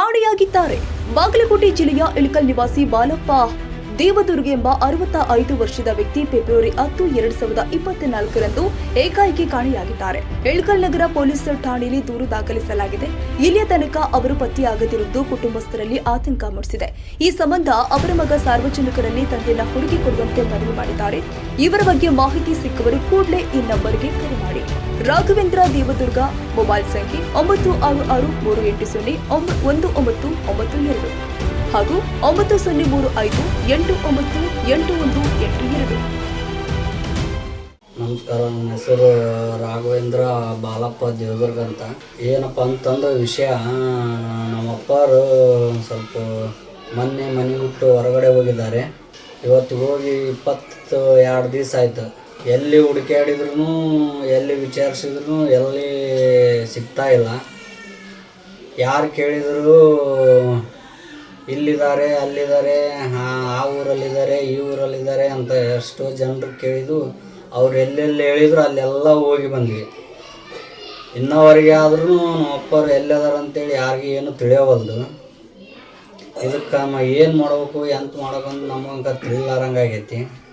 ಕಾಣೆಯಾಗಿದ್ದಾರೆ. ಬಾಗಲಕೋಟೆ ಜಿಲ್ಲೆಯ ಇಳಕಲ್ ನಿವಾಸಿ ಬಾಲಪ್ಪ ದೇವದುರ್ಗ ಎಂಬ ಅರವತ್ತ ಐದು ವರ್ಷದ ವ್ಯಕ್ತಿ ಫೆಬ್ರವರಿ ಹತ್ತು, ಎರಡ್ ಸಾವಿರದ ಇಪ್ಪತ್ನಾಲ್ಕರಂದು ಏಕಾಏಕಿ ಕಾಣೆಯಾಗಿದ್ದಾರೆ. ಎಳ್ಕಲ್ ನಗರ ಪೊಲೀಸ್ ಠಾಣೆಯಲ್ಲಿ ದೂರು ದಾಖಲಿಸಲಾಗಿದೆ. ಇಲ್ಲಿಯ ತನಕ ಅವರು ಪತ್ತೆಯಾಗದಿರುವುದು ಕುಟುಂಬಸ್ಥರಲ್ಲಿ ಆತಂಕ ಮೂಡಿಸಿದೆ. ಈ ಸಂಬಂಧ ಅವರ ಮಗ ಸಾರ್ವಜನಿಕರಲ್ಲಿ ತಂದೆಯನ್ನ ಹುಡುಕಿ ಕೊಡುವಂತೆ ಮನವಿ ಮಾಡಿದ್ದಾರೆ. ಇವರ ಬಗ್ಗೆ ಮಾಹಿತಿ ಸಿಕ್ಕವರು ಕೂಡಲೇ ಈ ನಂಬರ್ಗೆ ಕರೆ ಮಾಡಿ. ರಾಘವೇಂದ್ರ ದೇವದುರ್ಗ ಮೊಬೈಲ್ ಸಂಖ್ಯೆ ಒಂಬತ್ತು ಆರು ಆರು ಮೂರು ಎಂಟು ಸೊನ್ನೆ ಒಂದು ಒಂಬತ್ತು ಒಂಬತ್ತು ಎರಡು ಹಾಗೂ ಒಂಬತ್ತು ಸೊನ್ನೆ ಮೂರು ಐದು ಎಂಟು ಒಂಬತ್ತು ಎಂಟು ಒಂದು ಎಂಟು ಎರಡು. ನಮಸ್ಕಾರ, ನನ್ನ ಹೆಸರು ರಾಘವೇಂದ್ರ ಬಾಲಪ್ಪ ದೇವದುರ್ಗ ಅಂತ. ಏನಪ್ಪ ಅಂತಂದ್ರೆ ವಿಷಯ, ನಮ್ಮಪ್ಪರು ಸ್ವಲ್ಪ ಮೊನ್ನೆ ಮನೆ ಬಿಟ್ಟು ಹೊರಗಡೆ ಹೋಗಿದ್ದಾರೆ. ಇವತ್ತು ಹೋಗಿ ಇಪ್ಪತ್ತು ಎರಡು ದಿವಸ ಆಯ್ತು. ಎಲ್ಲಿ ಹುಡುಕಾಡಿದ್ರು ಎಲ್ಲಿ ವಿಚಾರಿಸಿದ್ರು ಎಲ್ಲಿ ಸಿಗ್ತಾ ಇಲ್ಲ. ಯಾರು ಕೇಳಿದ್ರು, ಇಲ್ಲಿದ್ದಾರೆ, ಅಲ್ಲಿದ್ದಾರೆ, ಆ- ಊರಲ್ಲಿದ್ದಾರೆ, ಈ ಊರಲ್ಲಿದ್ದಾರೆ ಅಂತ ಎಷ್ಟೋ ಜನರು ಕೇಳಿದ್ರು ಅವ್ರು ಎಲ್ಲೆಲ್ಲಿ ಹೇಳಿದ್ರು ಅಲ್ಲೆಲ್ಲ ಹೋಗಿ ಬಂದ್ವಿ. ಇನ್ನವರೆಗೆ ಆದ್ರೂ ಅಪ್ಪರು ಎಲ್ಲದಾರ ಅಂತೇಳಿ ಯಾರಿಗೂ ಏನು ತಿಳಿಯೋವಲ್ದು. ಇದಕ್ಕೆ ಏನು ಮಾಡ್ಬೇಕು, ಎಂತ ಮಾಡ್ಬೇಕು ನಮಗೆ ತಿಳಿಲಾರಂಗಾಗೈತಿ.